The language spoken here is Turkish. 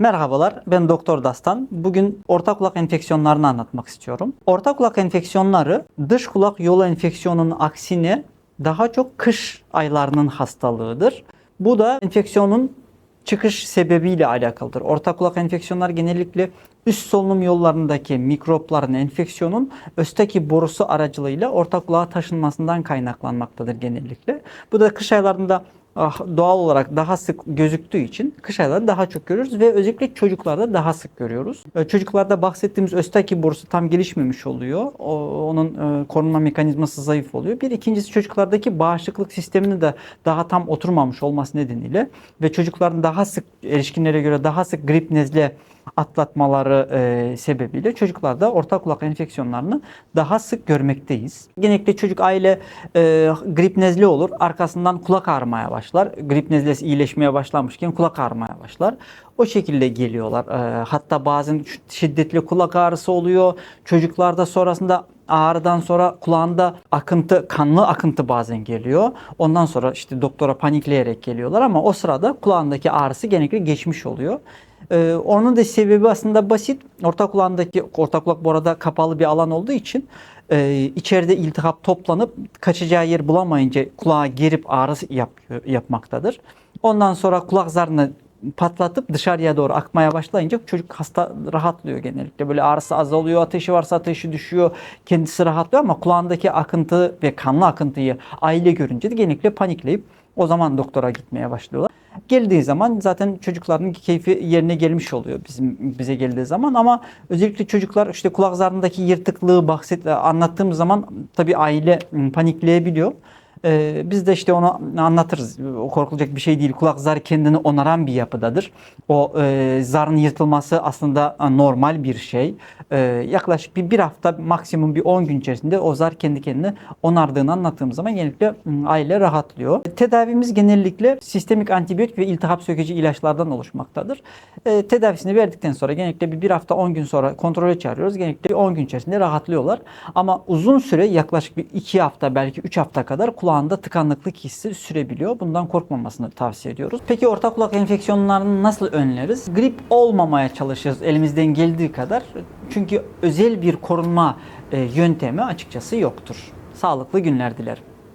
Merhabalar, ben Doktor Dastan. Bugün orta kulak enfeksiyonlarını anlatmak istiyorum. Orta kulak enfeksiyonları dış kulak yolu enfeksiyonunun aksine daha çok kış aylarının hastalığıdır. Bu da enfeksiyonun çıkış sebebiyle alakalıdır. Orta kulak enfeksiyonlar genellikle üst solunum yollarındaki mikropların enfeksiyonun östeki borusu aracılığıyla orta kulağa taşınmasından kaynaklanmaktadır genellikle. Bu da kış aylarında doğal olarak daha sık gözüktüğü için kış aylarında daha çok görüyoruz ve özellikle çocuklarda daha sık görüyoruz. Ee, Çocuklarda bahsettiğimiz östaki borusu tam gelişmemiş oluyor. Onun e, korunma mekanizması zayıf oluyor. Bir ikincisi çocuklardaki bağışıklık sistemini de daha tam oturmamış olması nedeniyle ve çocukların daha sık erişkinlere göre daha sık grip nezle atlatmaları e, sebebiyle çocuklarda orta kulak enfeksiyonlarını daha sık görmekteyiz. Genellikle çocuk aile e, grip nezle olur. Arkasından kulak ağrımaya başlar. Grip nezlesi iyileşmeye başlamışken kulak ağrımaya başlar. O şekilde geliyorlar. E, hatta bazen şiddetli kulak ağrısı oluyor. Çocuklarda sonrasında ağrıdan sonra kulağında akıntı, kanlı akıntı bazen geliyor. Ondan sonra işte doktora panikleyerek geliyorlar ama o sırada kulağındaki ağrısı genellikle geçmiş oluyor. Ee, onun da sebebi aslında basit. Orta kulağındaki, orta kulak bu arada kapalı bir alan olduğu için e, içeride iltihap toplanıp kaçacağı yer bulamayınca kulağa girip ağrı yapıyor, yapmaktadır. Ondan sonra kulak zarını patlatıp dışarıya doğru akmaya başlayınca çocuk hasta rahatlıyor genellikle. Böyle ağrısı azalıyor, ateşi varsa ateşi düşüyor, kendisi rahatlıyor ama kulağındaki akıntı ve kanlı akıntıyı aile görünce de genellikle panikleyip o zaman doktora gitmeye başlıyorlar. Geldiği zaman zaten çocukların keyfi yerine gelmiş oluyor bizim bize geldiği zaman ama özellikle çocuklar işte kulak zarındaki yırtıklığı bahset anlattığımız zaman tabii aile ım, panikleyebiliyor. Ee, biz de işte onu anlatırız. O korkulacak bir şey değil. Kulak zarı kendini onaran bir yapıdadır. O e, zarın yırtılması aslında e, normal bir şey. E, yaklaşık bir, bir hafta maksimum bir 10 gün içerisinde o zar kendi kendine onardığını anlattığımız zaman genellikle m, aile rahatlıyor. Tedavimiz genellikle sistemik antibiyotik ve iltihap sökücü ilaçlardan oluşmaktadır. E, tedavisini verdikten sonra genellikle bir, bir hafta 10 gün sonra kontrole çağırıyoruz. Genellikle 10 gün içerisinde rahatlıyorlar. Ama uzun süre yaklaşık bir 2 hafta belki 3 hafta kadar kulağında tıkanıklık hissi sürebiliyor. Bundan korkmamasını tavsiye ediyoruz. Peki orta kulak enfeksiyonlarını nasıl önleriz? Grip olmamaya çalışırız elimizden geldiği kadar. Çünkü özel bir korunma e, yöntemi açıkçası yoktur. Sağlıklı günler dilerim.